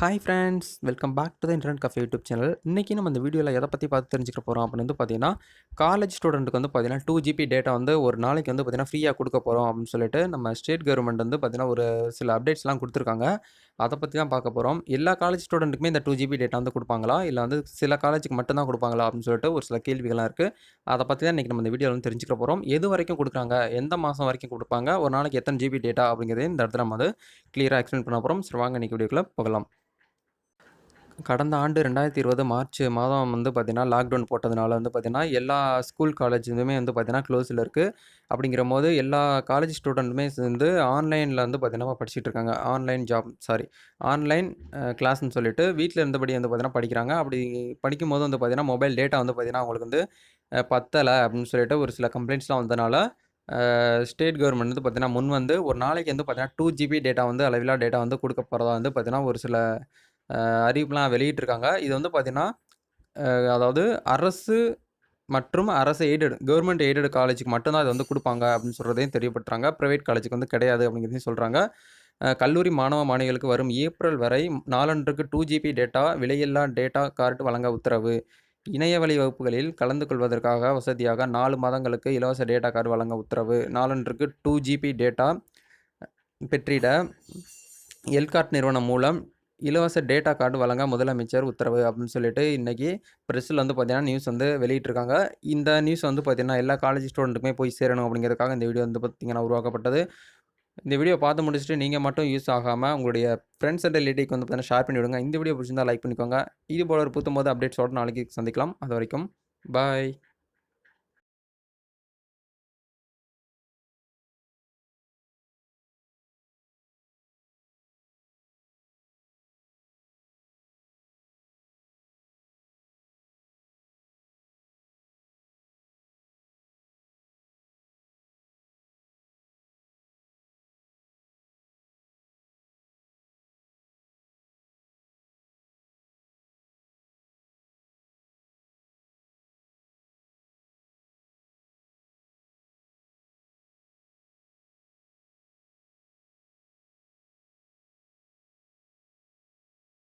Hi friends welcome back to the internet cafe YouTube channel இன்றைக்கி நம்ம இந்த வீடியோவில் எதை பற்றி பார்த்து தெரிஞ்சுக்க போகிறோம் அப்படின்னு வந்து பார்த்தீங்கன்னா காலேஜ் ஸ்டூடெண்ட்டுக்கு வந்து பார்த்தீங்கன்னா டூ ஜிபி டேட்டா வந்து ஒரு நாளைக்கு வந்து பார்த்தீங்கன்னா ஃப்ரீயாக கொடுக்க போகிறோம் அப்படின்னு சொல்லிட்டு நம்ம ஸ்டேட் கவர்மெண்ட் வந்து பார்த்தீங்கன்னா ஒரு சில அப்டேட்ஸ்லாம் கொடுத்துருக்காங்க. அதை பற்றி தான் பார்க்க போகிறோம் எல்லா காலேஜ் ஸ்டூடெண்ட்டுக்குமே இந்த டூ ஜிபி டேட்டா வந்து கொடுப்பாங்களா? இல்லை வந்து சில காலேஜுக்கு மட்டும்தான் கொடுப்பாங்களா அப்படின்னு சொல்லிட்டு ஒரு சில கேள்விகள்லாம் இருக்குது அதை பற்றி தான் இன்றைக்கி நம்ம இந்த வீடியோவில் வந்து தெரிஞ்சுக்க போகிறோம் எது வரைக்கும் கொடுக்குறாங்க? எந்த மாதம் வரைக்கும் கொடுப்பாங்க? ஒரு நாளைக்கு எத்தனை ஜிபி டேட்டா அப்படிங்கிறதையும் இந்த இடத்துல நம்ம வந்து கிளியராக எக்ஸ்பிளைன் பண்ண போகிறோம் சரி வாங்க இன்றைக்கி வீடியோக்குள்ளே போகலாம். கடந்த ஆண்டு ரெண்டாயிரத்தி இருபது மார்ச் மாதம் வந்து பார்த்திங்கன்னா லாக்டவுன் போட்டதுனால வந்து பார்த்திங்கன்னா எல்லா ஸ்கூல் காலேஜுமே வந்து பார்த்திங்கன்னா க்ளோஸில் இருக்குது அப்படிங்கிற போது எல்லா காலேஜ் ஸ்டூடெண்ட்டுமே வந்து ஆன்லைனில் வந்து பார்த்திங்கன்னா படிச்சுட்டு இருக்காங்க ஆன்லைன் ஜாப் சாரி ஆன்லைன் கிளாஸ்ன்னு சொல்லிட்டு வீட்டில் இருந்தபடி வந்து பார்த்திங்கன்னா படிக்கிறாங்க அப்படி படிக்கும் போது வந்து பார்த்திங்கன்னா மொபைல் டேட்டா வந்து பார்த்திங்கன்னா அவங்களுக்கு வந்து பத்தலை அப்படின்னு சொல்லிட்டு ஒரு சில கம்ப்ளைண்ட்ஸ்லாம் வந்தனால ஸ்டேட் கவர்மெண்ட் வந்து பார்த்திங்கன்னா முன் வந்து ஒரு நாளைக்கு வந்து பார்த்திங்கன்னா டூ ஜிபி டேட்டா வந்து அளவிலா டேட்டா வந்து கொடுக்க போகிறதா வந்து பார்த்திங்கன்னா ஒரு சில அறிவிப்புலாம் வெளியிட்டிருக்காங்க. இது வந்து பார்த்திங்கன்னா அதாவது அரசு மற்றும் அரசு எய்டட் கவர்மெண்ட் எய்டட் காலேஜுக்கு மட்டும்தான் இது வந்து கொடுப்பாங்க அப்படின்னு சொல்கிறதையும் தெரியப்படுத்துறாங்க. ப்ரைவேட் காலேஜுக்கு வந்து கிடையாது அப்படிங்கிறதையும் சொல்கிறாங்க கல்லூரி மாணவ மாணவிகளுக்கு வரும் ஏப்ரல் வரை நாளொன்றுக்கு டூ ஜிபி டேட்டா விலையில்லா டேட்டா கார்டு வழங்க உத்தரவு. இணையவழி வகுப்புகளில் கலந்து கொள்வதற்காக வசதியாக நாலு மாதங்களுக்கு இலவச டேட்டா கார்டு வழங்க உத்தரவு. நாலன்றுக்கு டூ ஜிபி டேட்டா பெற்றிட எல்கார்ட் நிறுவனம் மூலம் இலவச டேட்டா கார்டு வழங்க முதலமைச்சர் உத்தரவு அப்படின்னு சொல்லிட்டு இன்றைக்கி ப்ரெஸ்ஸில் வந்து பார்த்தீங்கன்னா நியூஸ் வந்து வெளியிட்டிருக்காங்க. இந்த நியூஸ் வந்து பார்த்தீங்கன்னா எல்லா காலேஜ் ஸ்டூடெண்ட்டுக்குமே போய் சேரணும் அப்படிங்கிறதுக்காக இந்த வீடியோ வந்து பார்த்தீங்கன்னா உருவாக்கப்பட்டது. இந்த வீடியோ பார்த்து முடிச்சுட்டு நீங்கள் மட்டும் யூஸ் ஆகாமல் உங்களுடைய ஃப்ரெண்ட்ஸ் அண்ட் ரிலேட்டிவ்க்கு வந்து பார்த்தீங்கன்னா ஷேர் பண்ணி விடுங்க. இந்த வீடியோ பிடிச்சிருந்தா லைக் பண்ணிக்கோங்க. இது போல ஒரு புத்தம்போது அப்டேட்ஸோட நாளைக்கு சந்திக்கலாம். அது வரைக்கும் பாய்